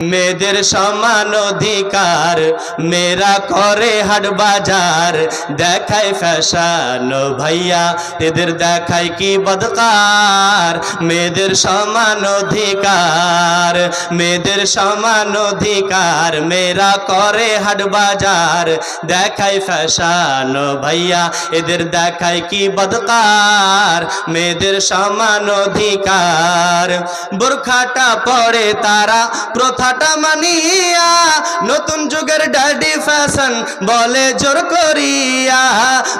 মেয়েদের সমান অধিকার, মেয়েরা করে হাট বাজার, দেখায় ফ্যাশন ভাইয়া, এদের দেখায় কি বদকার? মেয়েদের সমান অধিকার, মেয়েদের সমান অধিকার, মেয়েরা করে হাট বাজার, দেখায় ফ্যাশন ভাইয়া, এদের দেখায় কি বদকার? মেয়েদের সমান অধিকার, বোরখাটা পরে তারা প্রথাটা মানিয়া নতুন যুগের ডাডি ফ্যাশন বলে জোর করিয়া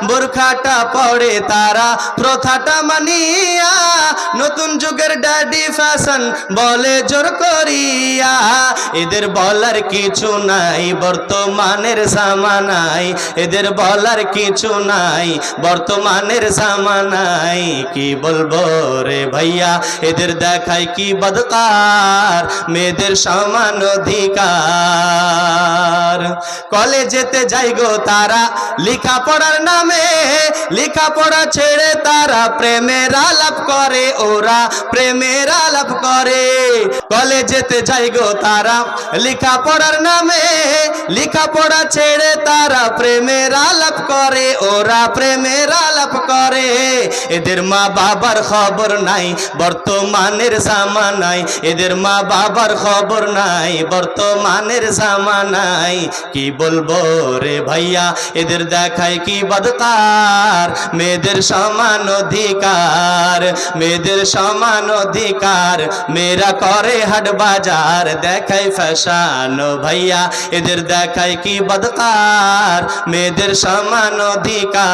বোরখাটা পড়ে তারা প্রথাটা মানিয়া। নতুন যুগের ড্যাডি ফ্যাশন বলে জোর করিয়া। এদের বলার কিছু নাই, বর্তমানের জামানায়। এদের বলার কিছু নাই, বর্তমানের জামানায়। কি বলব রে ভাইয়া, এদের দেখায় কি বদকার, মেয়েদের সমান অধিকার। কলেজেতে যাই গো তারা। লেখাপড়ার নামে, লেখাপড়া ছেড়ে তারা প্রেমের আলাপ করে, ওরা প্রেমের আলাপ করে। কলেজেতে যাই গো তারা, লেখাপড়ার নামে, লেখাপড়া ছেড়ে তারা প্রেমের আলাপ করে, ওরা প্রেমের আলাপ করে। এদের মা বাবার খবর নাই, বর্তমানের জামানায়। এদের মা বাবার খবর নাই, বর্তমানের জামানায়। কি বলব রে ভাইয়া? এদের দেখায় কি বদকার মেয়েদের সমান অধিকার, মেয়েদের সমান অধিকার। মেয়েরা করে হাট বাজার, দেখায় ফ্যাশন ভাইয়া। এদের দেখায় কি বদকার মেয়েদের সমান অধিকার।